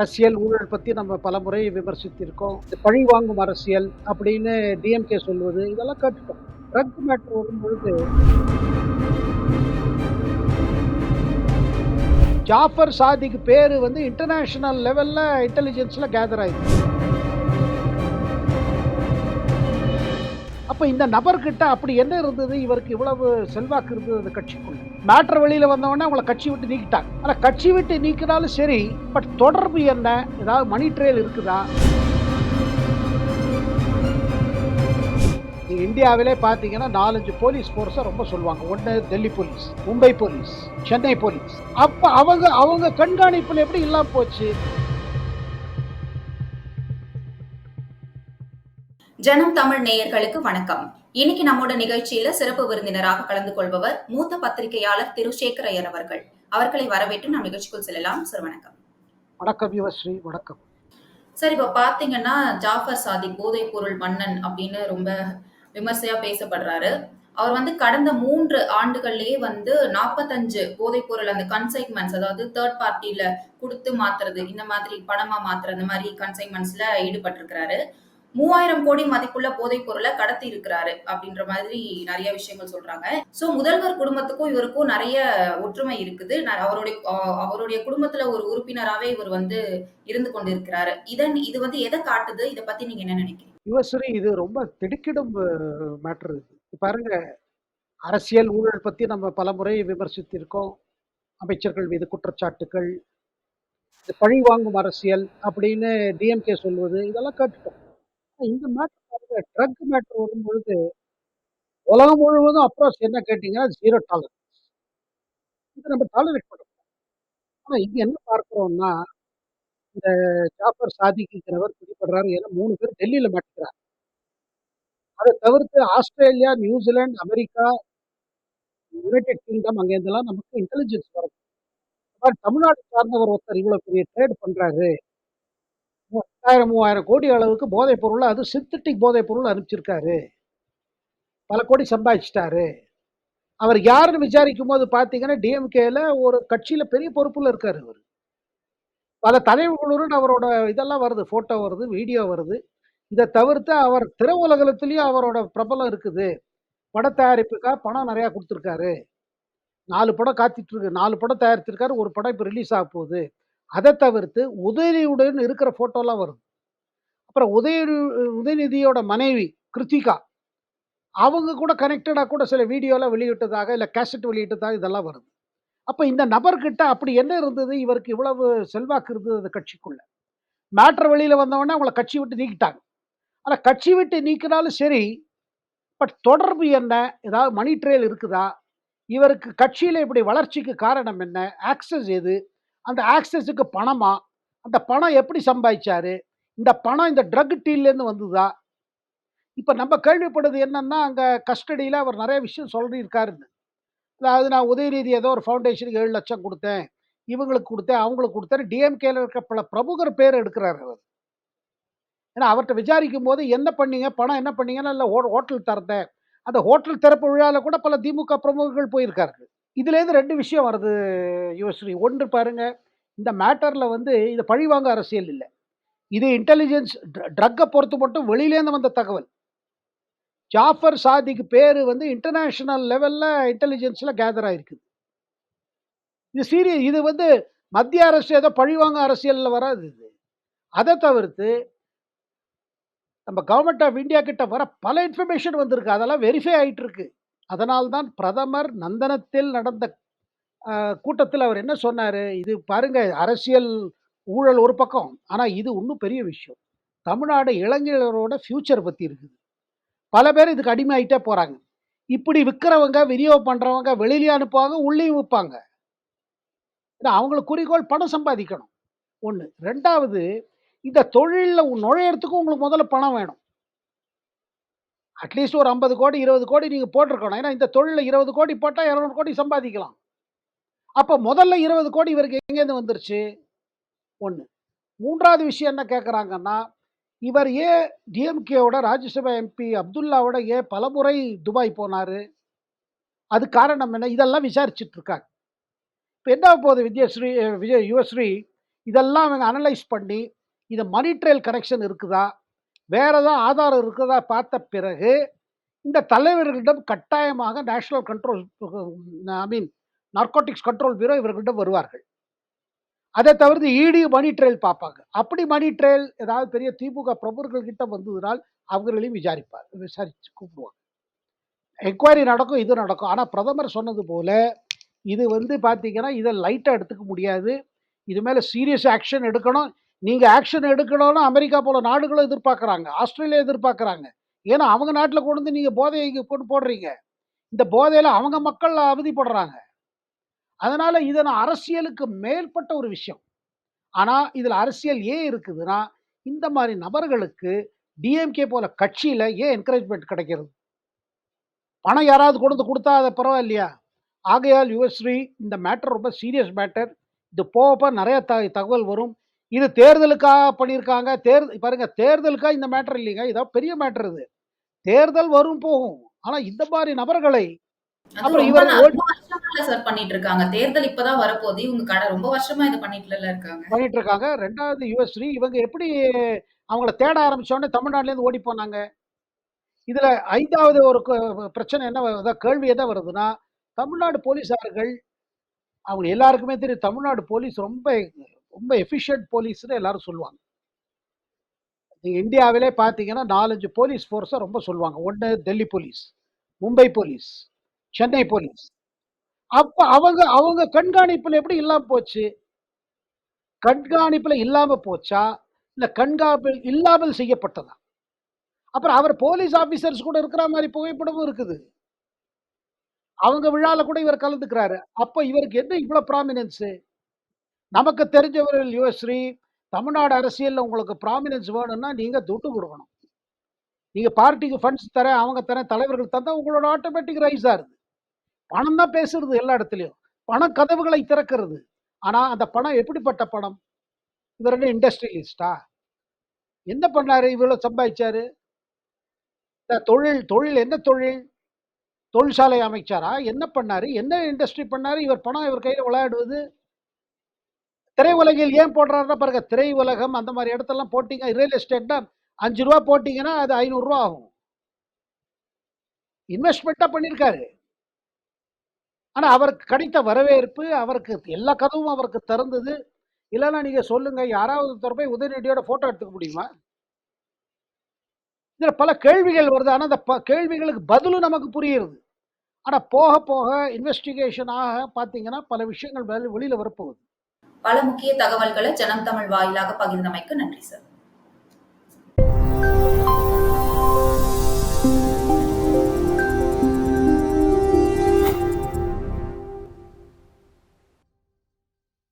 அரசியல் ஊழல் பற்றி நம்ம பல முறை விமர்சித்திருக்கோம். இந்த பழி வாங்கும் அரசியல் அப்படின்னு டிஎம்கே சொல்வது இதெல்லாம் கேட்டுட்டோம். ட்ரக் மேட்ரு வரும்பொழுது ஜாஃபர் சாதிக்கு பேர் வந்து இன்டர்நேஷனல் லெவலில் இன்டெலிஜென்ஸில் கேதர் ஆகிடுச்சு அப்போ இந்த நபர்கிட்ட அப்படி என்ன இருந்தது? இவருக்கு இவ்வளவு செல்வாக்கு இருந்தது அந்த கட்சிக்குள்ள மேட்ரு வெளியில் வந்தவொடனே அவங்கள கட்சி விட்டு நீக்கிட்டாங்க. ஆனால் கட்சி விட்டு நீக்கினாலும் சரி பட் தொடர்பு என்ன? ஏதாவது மணி ட்ரெயில் இருக்குதா? இந்தியாவிலே பார்த்தீங்கன்னா நாலஞ்சு போலீஸ் ஃபோர்ஸை ரொம்ப சொல்லுவாங்க. ஒன்று Delhi police Mumbai police Chennai police. அப்போ அவங்க அவங்க கண்காணிப்பில் எப்படி இல்லாமல் போச்சு? ஜனம் தமிழ் நேயர்களுக்கு வணக்கம். இன்னைக்கு நம்மோட நிகழ்ச்சியில சிறப்பு விருந்தினராக கலந்து கொள்பவர் மூத்த பத்திரிகையாளர் திரு சேகர் ஐயர் அவர்கள். அவர்களை வரவேற்று நாம் நிகழ்ச்சிக்குள் செல்லலாம். சார் வணக்கம். வணக்கம் யுவஸ்ரீ வணக்கம். சார் இப்ப பாத்தீங்கன்னா ஜாஃபர் சாதிக் போதைப் பொருள் மன்னன் அப்படின்னு ரொம்ப விமர்சையா பேசப்படுறாரு. அவர் வந்து கடந்த மூன்று ஆண்டுகள்லயே வந்து நாற்பத்தஞ்சு போதைப் பொருள் அந்த கன்சைன்மெண்ட்ஸ் அதாவது தேர்ட் பார்ட்டில கொடுத்து மாத்துறது இந்த மாதிரி பணமா மாத்துறது இந்த மாதிரி கன்சைன்மெண்ட்ஸ்ல ஈடுபட்டிருக்கிறாரு. மூவாயிரம் கோடி மதிப்புள்ள போதைப் பொருளை கடத்தி இருக்கிறாரு அப்படின்ற மாதிரி நிறைய விஷயங்கள் சொல்றாங்க. சோ முதல்வர் குடும்பத்துக்கும் இவருக்கும் நிறைய ஒற்றுமை இருக்குது. ந- அவருடைய அவருடைய குடும்பத்துல ஒரு உறுப்பினராவே இவர் வந்து இருந்து கொண்டிருக்கிறாரு. இதன் இது வந்து எதை காட்டுது? இதை பத்தி நீங்க என்ன நினைக்கிறீங்க? யுவஸ்ரீ இது ரொம்ப திடுக்கிடும் மேட்ரு பாருங்க அரசியல் ஊழல் பற்றி நம்ம பல முறை விமர்சித்திருக்கோம். அமைச்சர்கள் மீது குற்றச்சாட்டுகள் பழி வாங்கும் அரசியல் அப்படின்னு டிஎம்கே சொல்வது இதெல்லாம் கேட்டுட்டோம். இந்த மேட்ரு பாருங்க ட்ரக் மேட்ரு வரும்பொழுது உலகம் முழுவதும் அப்ரோச் என்ன கேட்டீங்கன்னா ஜீரோ டாலரன்ஸ் இது நம்ம டாலரேட் பண்ணுறோம் ஆனால் இங்கே என்ன பார்க்குறோம்னா இந்த ஜாஃபர் சாதிக்குங்கிறவர் பிடிபடுறாரு ஏன்னா மூணு பேர் டெல்லியில் மாட்டிக்கிறார். அதை தவிர்த்து Australia New Zealand America United Kingdom அங்கேருந்தெல்லாம் நமக்கு இன்டெலிஜென்ஸ் வரும். தமிழ்நாடு சார்ந்தவர் ஒருத்தர் இவ்வளோ பெரிய ட்ரேட் பண்ணுறாரு ரெண்டாயிரம் மூவாயிரம் கோடி அளவுக்கு போதைப் பொருள் அது சிந்தட்டிக் போதைப் பொருள் அனுப்பிச்சிருக்காரு. பல கோடி சம்பாதிச்சிட்டாரு. அவர் யாருன்னு விசாரிக்கும் போது பார்த்தீங்கன்னா டிஎம்கேல ஒரு கட்சியில் பெரிய பொறுப்பில் இருக்கார் அவர் பல தலைவர்களுடன் அவரோட இதெல்லாம் வருது ஃபோட்டோ வருது வீடியோ வருது. இதை தவிர்த்து அவர் திரை உலகத்திலையும் அவரோட பிரபலம் இருக்குது. பட தயாரிப்புக்காக பணம் நிறையா கொடுத்துருக்காரு. நாலு படம் காத்துட்டு இருக்கு. நாலு படம் தயாரித்திருக்காரு ஒரு படம் இப்போ ரிலீஸ் ஆக போகுது. அதை தவிர்த்து உதயநிதியுடன் இருக்கிற ஃபோட்டோலாம் வருது அப்புறம் உதய உதயநிதியோட மனைவி கிருத்திகா அவங்க கூட கனெக்டடாக கூட சில வீடியோலாம் வெளியிட்டதாக இல்லை கேசட் வெளியிட்டதாக இதெல்லாம் வருது அப்போ இந்த நபர்கிட்ட அப்படி என்ன இருந்தது? இவருக்கு இவ்வளவு செல்வாக்கு இருந்தது அந்த கட்சிக்குள்ள. மேட்ரு வெளியில் வந்தவொடனே அவங்கள கட்சி விட்டு நீக்கிட்டாங்க. ஆனால் கட்சி விட்டு நீக்கினாலும் சரி பட் தொடர்பு என்ன? ஏதாவது மணி ட்ரெயில் இருக்குதா? இவருக்கு கட்சியில் இப்படி வளர்ச்சிக்கு காரணம் என்ன? ஆக்சஸ் எது? அந்த ஆக்சஸுக்கு பணமா? அந்த பணம் எப்படி சம்பாதிச்சாரு? இந்த பணம் இந்த ட்ரக் டீல்லேருந்து வந்ததா? இப்போ நம்ம கேள்விப்படுறது என்னன்னா அங்கே கஸ்டடியில் அவர் நிறைய விஷயம் சொல்லியிருக்காருன்னு அதாவது நான் உதயநிதி ஏதோ ஒரு ஃபவுண்டேஷனுக்கு ஏழு லட்சம் கொடுத்தேன். இவங்களுக்கு கொடுத்தேன் அவங்களுக்கு கொடுத்தேன் டிஎம்கேல இருக்க பல பிரமுகர் பேர் எடுக்கிறாரு அவர். ஏன்னா அவர்கிட்ட விசாரிக்கும் போது என்ன பண்ணீங்க? பணம் என்ன பண்ணீங்கன்னா இல்லை ஹோட்டல் திறந்தேன். அந்த ஹோட்டல் திறப்பு விழாவில் கூட பல திமுக பிரமுகர்கள் போயிருக்காரு இதுலேருந்து ரெண்டு விஷயம் வருது யுவஸ்ரீ ஒன்று பாருங்க இந்த மேட்டரில் வந்து இது பழிவாங்க அரசியல் இல்லை. இது இன்டெலிஜென்ஸ் ட்ரக்கை பொறுத்து மட்டும் வெளியிலேருந்து வந்த தகவல். ஜாஃபர் சாதிக்கு பேர் வந்து இன்டர்நேஷ்னல் லெவலில் இன்டெலிஜென்ஸில் கேதர் ஆகிருக்குது இது சீரியஸ் இது வந்து மத்திய அரசு ஏதோ பழிவாங்க அரசியலில் வராது இது. அதை தவிர்த்து நம்ம கவர்மெண்ட் ஆஃப் இந்தியா கிட்ட வர பல இன்ஃபர்மேஷன் வந்திருக்கு. அதெல்லாம் வெரிஃபை ஆகிட்டு இருக்கு அதனால்தான் பிரதமர் நந்தனத்தில் நடந்த கூட்டத்தில் அவர் என்ன சொன்னார்? இது பாருங்க அரசியல் ஊழல் ஒரு பக்கம் ஆனால் இது இன்னும் பெரிய விஷயம். தமிழ்நாடு இளைஞர்களோட ஃப்யூச்சர் பற்றி இருக்குது. பல பேர் இதுக்கு அடிமையாயிட்டே போகிறாங்க இப்படி விற்கிறவங்க விநியோகம் பண்ணுறவங்க வெளியிலேயே அனுப்புவாங்க உள்ளேயும் விற்பாங்க. ஏன்னா அவங்களுக்கு குறிக்கோள் பணம் சம்பாதிக்கணும். ஒன்று ரெண்டாவது இந்த தொழிலில் நுழையிறதுக்கும் உங்களுக்கு முதல்ல பணம் வேணும். அட்லீஸ்ட் ஒரு ஐம்பது கோடி இருபது கோடி நீங்கள் போட்டிருக்கணும். ஏன்னா இந்த தொழிலில் இருபது கோடி போட்டால் இரநூறு கோடி சம்பாதிக்கலாம். அப்போ முதல்ல இருபது கோடி இவருக்கு எங்கேருந்து வந்துருச்சு? ஒன்று மூன்றாவது விஷயம் என்ன கேட்குறாங்கன்னா இவர் ஏன் டிஎம்கேவோட ராஜ்யசபா எம்பி அப்துல்லாவோட ஏன் பலமுறை துபாய் போனார். அது காரணம் என்ன? இதெல்லாம் விசாரிச்சிட்ருக்காங்க. இப்போ என்ன போகுது விஜயஸ்ரீ விஜய் யுவஸ்ரீ? இதெல்லாம் அவங்க அனலைஸ் பண்ணி, இது மணி ட்ரெயில் கனெக்ஷன் இருக்குதா? வேற ஏதாவது ஆதாரம் இருக்கிறதா பார்த்த பிறகு, இந்த தலைவர்களிடம் கட்டாயமாக national control I mean narcotics control bureau இவர்களிடம் வருவார்கள். அதை தவிர்த்து இடி மணி ட்ரெயில் பார்ப்பாங்க. அப்படி மணி ட்ரெயில் ஏதாவது பெரிய திமுக பிரபுர்கள் கிட்ட வந்ததுனால், அவர்களையும் விசாரிப்பார் விசாரித்து கூப்பிடுவாங்க. என்கொயரி நடக்கும், இது நடக்கும். ஆனால் பிரதமர் சொன்னது போல் இது வந்து பார்த்தீங்கன்னா, இதை லைட்டாக எடுத்துக்க முடியாது. இது மேலே சீரியஸ் ஆக்ஷன் எடுக்கணும். நீங்கள் ஆக்ஷன் எடுக்கணும்னு அமெரிக்கா போல நாடுகளும் எதிர்பார்க்குறாங்க. ஆஸ்திரேலியா எதிர்பார்க்குறாங்க. ஏன்னா அவங்க நாட்டில் கொண்டு வந்து நீங்கள் போதையை கொண்டு போடுறீங்க. இந்த போதையில் அவங்க மக்கள் அவதிப்படுறாங்க. அதனால் இதை நான் அரசியலுக்கு மேற்பட்ட ஒரு விஷயம். ஆனால் இதில் அரசியல் ஏன் இருக்குதுன்னா, இந்த மாதிரி நபர்களுக்கு டிஎம்கே போல கட்சியில் ஏன் என்கரேஜ்மெண்ட் கிடைக்கிறது? பணம் யாராவது கொண்டு வந்து கொடுத்தா அதை பரவாயில்லையா? ஆகையால் யுவஸ்ரீ இந்த மேட்டர் ரொம்ப சீரியஸ் மேட்டர். இது போக போக த தகவல் வரும். இது தேர்தலுக்காக பண்ணியிருக்காங்க. தேர் பாருங்க தேர்தலுக்கா இந்த மேட்டர் இல்லைங்க. இதோ பெரிய மேட்டர் இது. தேர்தல் வரும் போகும். ஆனா இந்த மாரி நபர்களை அப்புறம் இவர் சார் பண்ணிட்டு இருக்காங்க. தேர்தல் இப்ப தான் வரப்போது. இவங்க கட ரொம்ப வருஷமா இத பண்ணிட்டுல இருக்காங்க. பண்ணிட்டு இருக்காங்க. 2வது யுவஸ்ரீ இவங்க எப்படி அவங்கள தேட ஆரம்பிச்ச உடனே தமிழ்நாட்டிலேருந்து ஓடி போனாங்க? இதுல 5வது ஒரு பிரச்சனை என்ன வருதா கேள்வி என்ன வருதுன்னா, தமிழ்நாடு போலீஸார்கள் அவங்க எல்லாருக்குமே தெரியும். தமிழ்நாடு போலீஸ் ரொம்ப ரொம்ப எஃபிஷியன்ட் போலீஸ்ன்னு எல்லாரும் சொல்லுவாங்க. நீங்க இந்தியாவிலே பார்த்தீங்கன்னா 4, 5 போலீஸ் ஃபோர்ஸை ரொம்ப சொல்லுவாங்க. ஒண்ணு Delhi police, Mumbai police, Chennai police. அப்ப அவங்க அவங்க கண்காணிப்புல எப்படி இல்லாமல் போச்சு? கண்காணிப்புல இல்லாம போச்சா? இல்லை கண்காணிப்பில் இல்லாமல் செய்யப்பட்டதா? அப்புறம் அவர் போலீஸ் ஆபீசர்ஸ் கூட இருக்கிற மாதிரி புகைப்படமும் இருக்குது. அவங்க விழால கூட இவர் கலந்துக்கிறாரு. அப்போ இவருக்கு என்ன இவ்வளோ ப்ராமினன்ஸு? நமக்கு தெரிஞ்சவர்கள் யுவஸ்ரீ, தமிழ்நாடு அரசியலில் உங்களுக்கு ப்ராமினன்ஸ் வேணும்னா நீங்கள் துட்டு கொடுக்கணும் நீங்கள் பார்ட்டிக்கு ஃபண்ட்ஸ் தரேன், அவங்க தரேன், தலைவர்கள் தந்தால் உங்களோட ஆட்டோமேட்டிக் ரைஸ் ஆகுது. பணம் தான் பேசுறது எல்லா இடத்துலையும் பணம் கதவுகளை திறக்கிறது. ஆனால் அந்த பணம் எப்படிப்பட்ட பணம்? இவர் என்ன இண்டஸ்ட்ரியலிஸ்டா என்ன பண்ணாரு? இவ்வளோ சம்பாதிச்சாரு? இந்த தொழில் தொழில் என்ன தொழில்? தொழிற்சாலை அமைச்சாரா? என்ன பண்ணாரு? என்ன இண்டஸ்ட்ரி பண்ணாரு? இவர் பணம் இவர் கையில் விளையாடுவது? திரையுலகில் ஏன் போடுறாருன்னா பாருங்க, திரையுலகம் அந்த மாதிரி இடத்தெல்லாம் போட்டிங்க ரியல் எஸ்டேட்னா அஞ்சு ரூபா போட்டிங்கன்னா அது ஐநூறுரூவா ஆகும். இன்வெஸ்ட்மெண்ட்டாக பண்ணியிருக்காரு. ஆனா அவருக்கு கிடைத்த வரவேற்பு, அவருக்கு எல்லா கதவும் அவருக்கு திறந்தது. இல்லன்னா நீங்க சொல்லுங்க, யாராவது தரப்பை உதயநிதியோட ஃபோட்டோ எடுத்துக்க முடியுமா? இதில் பல கேள்விகள் வருது. ஆனா அந்த ப கேள்விகளுக்கு பதிலும் நமக்கு புரியுது ஆனா போக போக இன்வெஸ்டிகேஷன் ஆக பார்த்தீங்கன்னா, பல விஷயங்கள் வெளியில் வெளியில வரப்போகுது. பல முக்கிய தகவல்களை ஜனம் தமிழ் வாயிலாக பகிர்ந்தமைக்கு நன்றி சார்.